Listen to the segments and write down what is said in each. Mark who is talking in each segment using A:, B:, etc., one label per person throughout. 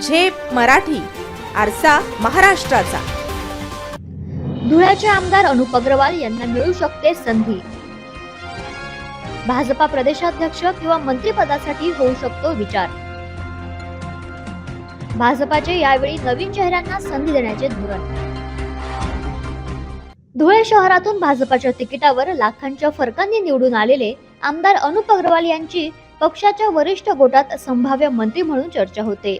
A: झेप मराठी आरसा महाराष्ट्राचा.
B: धुळ्याचे आमदार अनुप अग्रवाल यांना मिळू शकते संधी. भाजपा प्रदेशाध्यक्ष किंवा मंत्रीपदासाठी होऊ शकतो विचार. भाजपाचे यावेळी नवीन चेहऱ्यांना संधी देण्याचे धोरण. धुळे शहरातून भाजपाच्या तिकिटावर लाखांच्या फरकांनी निवडून आलेले आमदार अनुप अग्रवाल यांची पक्षाच्या वरिष्ठ गोटात संभाव्य मंत्री म्हणून चर्चा होते.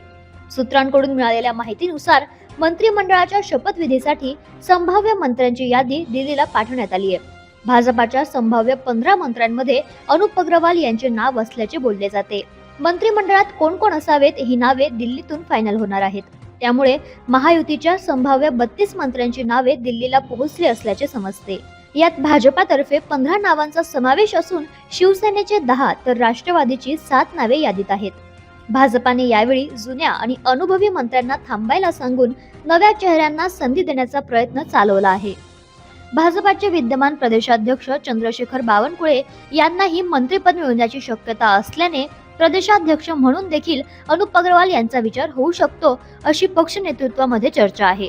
B: सूत्रांकडून मिळालेल्या माहितीनुसार मंत्रिमंडळाच्या शपथविधीसाठी संभाव्य मंत्र्यांची यादी दिल्लीला पाठवण्यात आली आहे. भाजपाच्या संभाव्य पंधरा मंत्र्यांमध्ये अनुप अग्रवाल यांचे नाव असल्याचे बोलले जाते. मंत्रिमंडळात कोण कोण असावेत ही नावे दिल्लीतून फायनल होणार आहेत. त्यामुळे महायुतीच्या संभाव्य बत्तीस मंत्र्यांची नावे दिल्लीला पोहोचली असल्याचे समजते. यात भाजपातर्फे पंधरा नावांचा समावेश असून शिवसेनेचे दहा तर राष्ट्रवादीची सात नावे यादीत आहेत. भाजपाने यावेळी जुन्या आणि अनुभवी मंत्र्यांना थांबायला सांगून नव्या चेहऱ्यांना संधी देण्याचा प्रयत्न चालवला आहे. भाजपाचे विद्यमान प्रदेशाध्यक्ष चंद्रशेखर बावनकुळे यांनाही मंत्रिपद मिळवण्याची शक्यता असल्याने प्रदेशाध्यक्ष म्हणून देखील अनुप अग्रवाल यांचा विचार होऊ शकतो अशी पक्ष नेतृत्वामध्ये चर्चा आहे.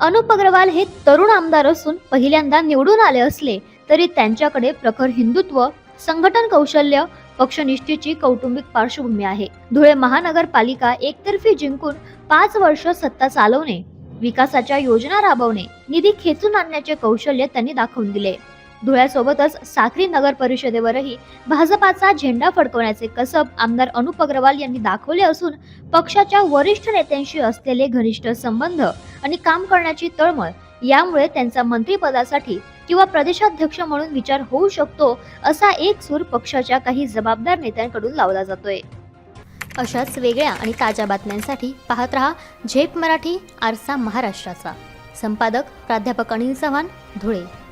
B: अनुप अग्रवाल हे तरुण आमदार असून पहिल्यांदा निवडून आले असले तरी त्यांच्याकडे प्रखर हिंदुत्व संघटन कौशल्य पक्षनिष्ठेची कौटुंबिक पार्श्वभूमी आहे. धुळे महानगरपालिका एकतर्फी जिंकून पाच वर्ष सत्ता चालवणे विकासाच्या योजना राबवणे निधी खेचून आणण्याचे कौशल्य त्यांनी दाखवून दिले. धुळ्यासोबतच साक्री नगर परिषदेवरही भाजपाचा झेंडा फडकवण्याचे कसब आमदार अनुप अग्रवाल यांनी दाखवले असून पक्षाच्या वरिष्ठ नेत्यांशी असलेले घनिष्ठ संबंध आणि काम करण्याची तळमळ यामुळे त्यांचा मंत्रिपदासाठी किंवा प्रदेशाध्यक्ष म्हणून विचार होऊ शकतो असा एक सूर पक्षाच्या काही जबाबदार नेत्यांकडून लावला जातोय. अशाच वेगळ्या आणि ताज्या बातम्यांसाठी पाहत रहा झेप मराठी आरसा महाराष्ट्राचा. संपादक प्राध्यापक अनिल चव्हाण धुळे.